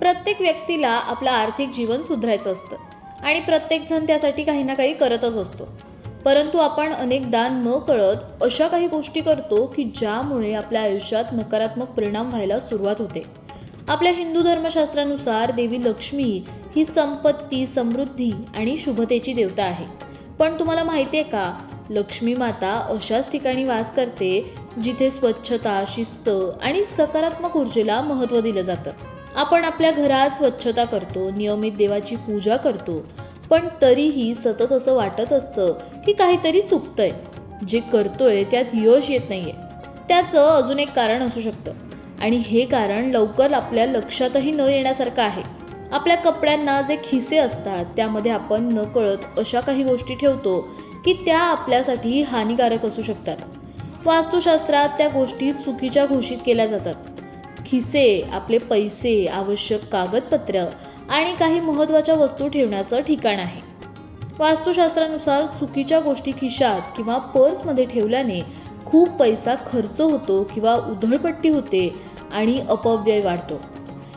प्रत्येक व्यक्तीला आपलं आर्थिक जीवन सुधारायचं असतं. आणि प्रत्येकजण त्यासाठी काही ना काही करतच असतो. परंतु आपण अनेकदा न कळत अशा काही गोष्टी करतो की ज्यामुळे आपल्या आयुष्यात नकारात्मक परिणाम व्हायला सुरुवात होते. आपल्या हिंदू धर्मशास्त्रानुसार देवी लक्ष्मी ही संपत्ती समृद्धी आणि शुभतेची देवता आहे. पण तुम्हाला माहिती आहे का? लक्ष्मी माता अशाच ठिकाणी वास करते जिथे स्वच्छता शिस्त आणि सकारात्मक ऊर्जेला महत्त्व दिलं जातं. आपण आपल्या घरात स्वच्छता करतो नियमित देवाची पूजा करतो. पण तरीही सतत असं वाटत असतं की काहीतरी चुकतंय. जे करतोय त्यात यश येत नाहीये. त्याचं अजून एक कारण असू शकतं. आणि हे कारण लवकर आपल्या लक्षातही न येण्यासारखं आहे. आपल्या कपड्यांना जे खिसे असतात त्यामध्ये आपण न कळत अशा काही गोष्टी ठेवतो की त्या आपल्यासाठी हानिकारक असू शकतात. वास्तुशास्त्रात त्या गोष्टी चुकीच्या घोषित केल्या जातात. खिसे आपले पैसे आवश्यक कागदपत्र आणि काही महत्त्वाच्या वस्तू ठेवण्याचं ठिकाण आहे. वास्तुशास्त्रानुसार चुकीच्या गोष्टी खिशात किंवा पर्समध्ये ठेवल्याने खूप पैसा खर्च होतो किंवा उधळपट्टी होते आणि अपव्यय वाढतो.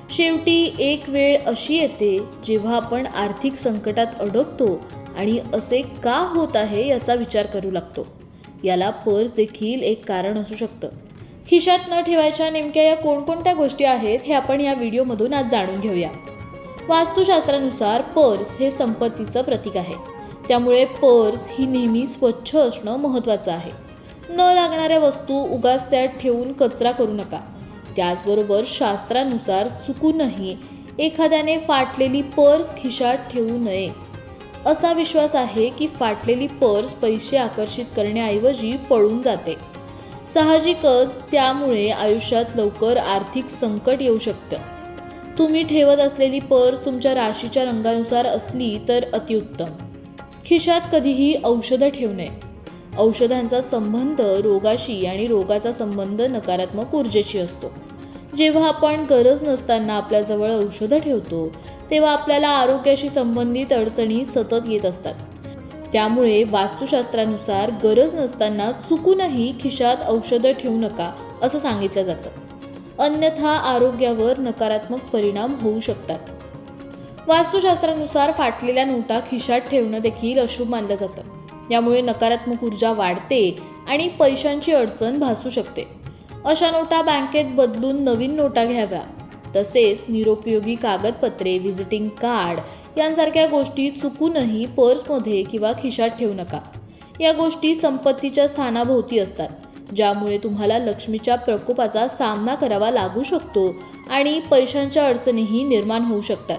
शेवटी एक वेळ अशी येते जेव्हा आपण आर्थिक संकटात अडकतो आणि असे का होत आहे याचा विचार करू लागतो. याला पर्स देखील एक कारण असू शकतं. खिशात न ठेवायच्या नेमक्या या कोणकोणत्या गोष्टी आहेत हे आपण या व्हिडिओमधून आज जाणून घेऊया. वास्तुशास्त्रानुसार पर्स हे संपत्तीचं प्रतीक आहे. त्यामुळे पर्स ही नेहमी स्वच्छ असणं महत्त्वाचं आहे. न लागणाऱ्या वस्तू उगाच त्यात ठेवून कचरा करू नका. त्याचबरोबर शास्त्रानुसार चुकूनही एखाद्याने फाटलेली पर्स खिशात ठेवू नये. असा विश्वास आहे की फाटलेली पर्स पैसे आकर्षित करण्याऐवजी पळून जाते. साहजिकच त्यामुळे आयुष्यात लवकर आर्थिक संकट येऊ शकतं. तुम्ही ठेवत असलेली पर्स तुमच्या राशीच्या रंगानुसार असली तर अतिउत्तम. खिशात कधीही औषधं ठेवू नये. औषधांचा संबंध रोगाशी आणि रोगाचा संबंध नकारात्मक ऊर्जेशी असतो. जेव्हा आपण गरज नसताना आपल्याजवळ औषधं ठेवतो तेव्हा आपल्याला आरोग्याशी संबंधित अडचणी सतत येत असतात. त्यामुळे वास्तुशास्त्रानुसार गरज नसताना चुकूनही खिशात औषधं ठेवू नका असं सांगितलं जातं. अन्यथा आरोग्यावर नकारात्मक परिणाम होऊ शकतात. वास्तुशास्त्रानुसार फाटलेल्या नोटा खिशात ठेवणं देखील अशुभ मानलं जातं. यामुळे नकारात्मक ऊर्जा वाढते आणि पैशांची अडचण भासू शकते. अशा नोटा बँकेत बदलून नवीन नोटा घ्याव्या. तसेच निरुपयोगी कागदपत्रे व्हिजिटिंग कार्ड यांसारख्या गोष्टी चुकूनही पर्समध्ये किंवा खिशात ठेवू नका. या गोष्टी संपत्तीच्या स्थानाभोवती असतात ज्यामुळे तुम्हाला लक्ष्मीच्या प्रकोपाचा सामना करावा लागू शकतो आणि पैशांच्या अडचणीही निर्माण होऊ शकतात.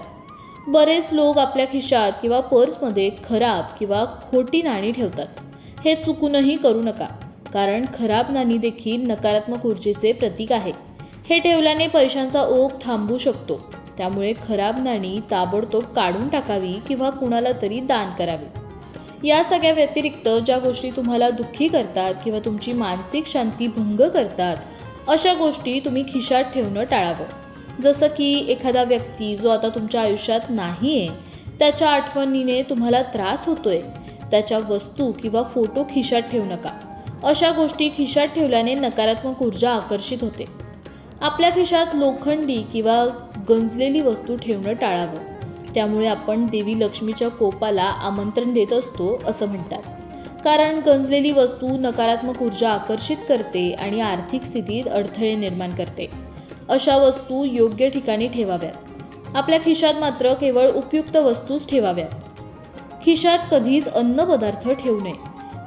बरेच लोक आपल्या खिशात किंवा पर्समध्ये खराब किंवा खोटी नाणी ठेवतात. हे चुकूनही करू नका कारण खराब नाणी देखील नकारात्मक ऊर्जेचे प्रतीक आहे. हे ठेवल्याने पैशांचा ओघ थांबू शकतो. त्यामुळे खराब नाणी ताबडतोब काढून टाकावी किंवा कुणाला तरी दान करावे. या सगळ्या व्यतिरिक्त ज्या गोष्टी तुम्हाला दुःखी करतात किंवा तुमची मानसिक शांती भंग करतात अशा गोष्टी तुम्ही खिशात ठेवणं टाळावं. जसं की एखादा व्यक्ती जो आता तुमच्या आयुष्यात नाही आहे त्याच्या आठवणीने तुम्हाला त्रास होतोय त्याच्या वस्तू किंवा फोटो खिशात ठेवू नका. अशा गोष्टी खिशात ठेवल्याने नकारात्मक ऊर्जा आकर्षित होते. आपल्या खिशात लोखंडी किंवा गंजलेली वस्तू ठेवणं टाळावं. त्यामुळे आपण देवी लक्ष्मीच्या कोपाला आमंत्रण देत असतो असं म्हणतात. कारण गंजलेली वस्तू नकारात्मक ऊर्जा आकर्षित करते आणि आर्थिक स्थितीत अडथळे निर्माण करते. अशा वस्तू योग्य ठिकाणी ठेवाव्यात. आपल्या खिशात मात्र केवळ उपयुक्त वस्तूच ठेवाव्यात. खिशात कधीच अन्नपदार्थ ठेवू नये.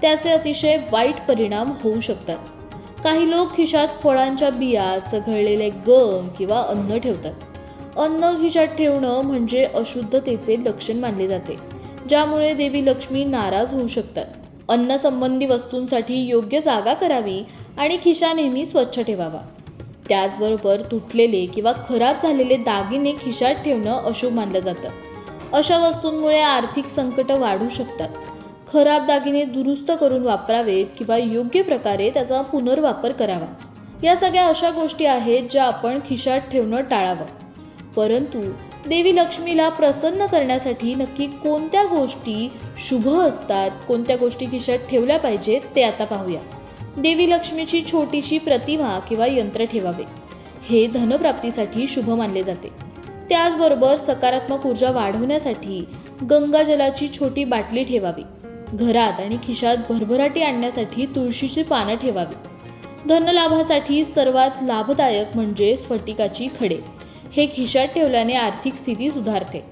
त्याचे अतिशय वाईट परिणाम होऊ शकतात. काही लोक खिशात फळांच्या बिया चघळलेले गम किंवा अन्न ठेवतात. अन्न खिशात ठेवणं म्हणजे अशुद्धतेचे लक्षण मानले जाते ज्यामुळे देवी लक्ष्मी नाराज होऊ शकतात. अन्न संबंधी वस्तूंसाठी योग्य जागा करावी आणि खिशा नेहमी स्वच्छ ठेवावा. त्याचबरोबर तुटलेले किंवा खराब झालेले दागिने खिशात ठेवणं अशुभ मानलं जातं. अशा वस्तूंमुळे आर्थिक संकट वाढू शकतात. खराब दागिने दुरुस्त करून वापरावेत किंवा योग्य प्रकारे त्याचा पुनर्वापर करावा. या सगळ्या अशा गोष्टी आहेत ज्या आपण खिशात ठेवणं टाळावं. परंतु देवी लक्ष्मीला प्रसन्न करण्यासाठी नक्की कोणत्या गोष्टी शुभ असतात कोणत्या गोष्टी खिशात ठेवल्या पाहिजेत ते आता पाहूया. देवी लक्ष्मीची छोटीशी प्रतिमा किंवा यंत्र ठेवावे. हे धनप्राप्तीसाठी शुभ मानले जाते. त्याचबरोबर सकारात्मक ऊर्जा वाढवण्यासाठी गंगाजलाची छोटी बाटली ठेवावी. घरात आणि खिशात भरभराटी आणण्यासाठी तुळशीची पानं ठेवावी. धनलाभासाठी सर्वात लाभदायक म्हणजे स्फटिकाची खडे. हे खिशात ठेवल्याने आर्थिक स्थिती सुधारते.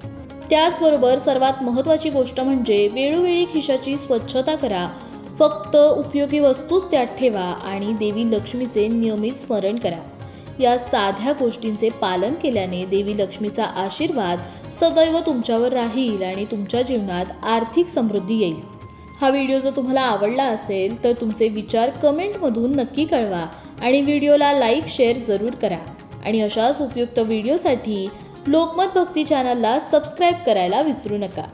त्याचबरोबर सर्वात महत्त्वाची गोष्ट म्हणजे वेळोवेळी खिशाची स्वच्छता करा. फक्त उपयोगी वस्तूच त्यात ठेवा आणि देवी लक्ष्मीचे नियमित स्मरण करा. या साध्या गोष्टींचे पालन केल्याने देवी लक्ष्मीचा आशीर्वाद सदैव तुमच्यावर राहील आणि तुमच्या जीवनात आर्थिक समृद्धी येईल. हा व्हिडिओ जर तुम्हाला आवडला असेल तर तुमचे विचार कमेंटमधून नक्की कळवा आणि व्हिडिओला लाईक शेअर जरूर करा. आणि अशाच उपयुक्त व्हिडिओसाठी लोकमत भक्ती चॅनलला सबस्क्राईब करायला विसरू नका.